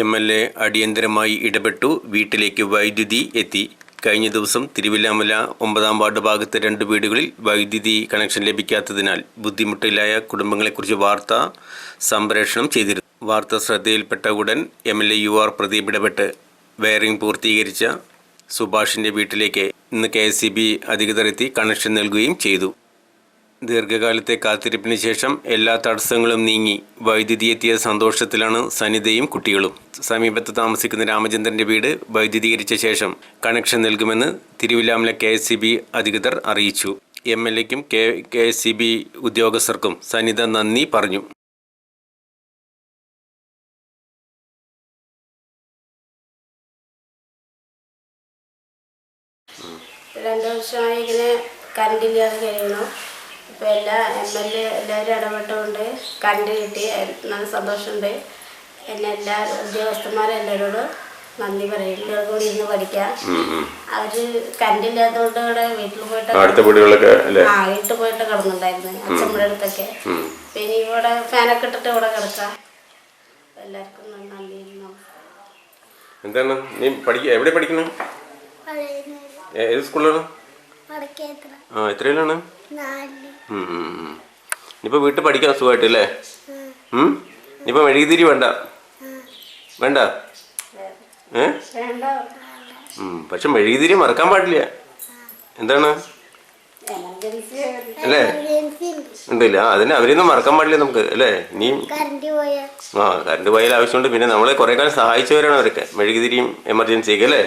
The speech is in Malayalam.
എം എൽ എ അടിയന്തരമായി ഇടപെട്ടു. വീട്ടിലേക്ക് വൈദ്യുതി എത്തി. കഴിഞ്ഞ ദിവസം തിരുവില്ലാമല ഒമ്പതാം വാർഡ് ഭാഗത്തെ രണ്ട് വീടുകളിൽ വൈദ്യുതി കണക്ഷൻ ലഭിക്കാത്തതിനാൽ ബുദ്ധിമുട്ടിലായ കുടുംബങ്ങളെക്കുറിച്ച് വാർത്ത സംപ്രേഷണം ചെയ്തിരുന്നു. വാർത്ത ശ്രദ്ധയിൽപ്പെട്ട ഉടൻ M L A U R Pradeep ഇടപെട്ട്. വയറിംഗ് പൂർത്തീകരിച്ച സുഭാഷിന്റെ വീട്ടിലേക്ക് ഇന്ന് കെ എസ് സി ബി അധികൃതർ എത്തി കണക്ഷൻ നൽകുകയും ചെയ്തു. ദീർഘകാലത്തെ കാത്തിരിപ്പിന് ശേഷം എല്ലാ തടസ്സങ്ങളും നീങ്ങി വൈദ്യുതി എത്തിയ സന്തോഷത്തിലാണ് സനിതയും കുട്ടികളും. സമീപത്ത് താമസിക്കുന്ന രാമചന്ദ്രന്റെ വീട് വൈദ്യുതീകരിച്ച ശേഷം കണക്ഷൻ നൽകുമെന്ന് തിരുവില്ലാമല കെ അധികൃതർ അറിയിച്ചു. M L എക്കും K K S C B ഉദ്യോഗസ്ഥർക്കും സനിത നന്ദി പറഞ്ഞു. രണ്ട് വർഷമായി ഇങ്ങനെ കറണ്ട് ഇല്ലാതെ കഴിയണു ഇപ്പം എല്ലാ എം എൽ എ എല്ലാവരും ഇടപെട്ടുകൊണ്ട് കറണ്ട് കിട്ടി. നല്ല സന്തോഷമുണ്ട്. പിന്നെ എല്ലാ ഉദ്യോഗസ്ഥന്മാരും എല്ലാവരോടും നന്ദി പറയും. കൂടി ഇരുന്ന് പഠിക്കാം. അവർ കണ്ടില്ലാത്തോണ്ട് ഇല്ലാത്തതുകൊണ്ട് ഇവിടെ വീട്ടിൽ പോയിട്ട് അടുത്ത ആ വീട്ടിൽ പോയിട്ട് കിടന്നുണ്ടായിരുന്നു. അച്ഛമ്മയുടെ അടുത്തൊക്കെ. പിന്നെ ഇവിടെ ഫാനൊക്കെ ഇട്ടിട്ട് ഇവിടെ കിടക്കാം. എല്ലാവർക്കും നന്ദി എന്താണ്? നീ പഠിക്ക എവിടെ പഠിക്കണം ഏത് സ്കൂളിലാണ്? ആ എത്രയിലാണ്? ഇപ്പൊ വീട്ടിൽ പഠിക്കാൻ സുഖമായിട്ട് അല്ലേ? ഇനിയിപ്പോൾ മെഴുകുതിരി വേണ്ട. വേണ്ട? ഏ? പക്ഷെ മെഴുകുതിരി മറക്കാൻ പാടില്ല. എന്താണ്? അല്ലേ? ഉണ്ടല്ല? അതിന് അവരെയൊന്നും മറക്കാൻ പാടില്ല നമുക്ക് അല്ലേ? പോയാ. ആ കറണ്ട് പോയാൽ ആവശ്യമുണ്ട്. പിന്നെ നമ്മളെ കുറേ കാലം സഹായിച്ചവരാണ് അവരൊക്കെ. മെഴുകുതിരിയും എമർജൻസിയൊക്കെ അല്ലേ.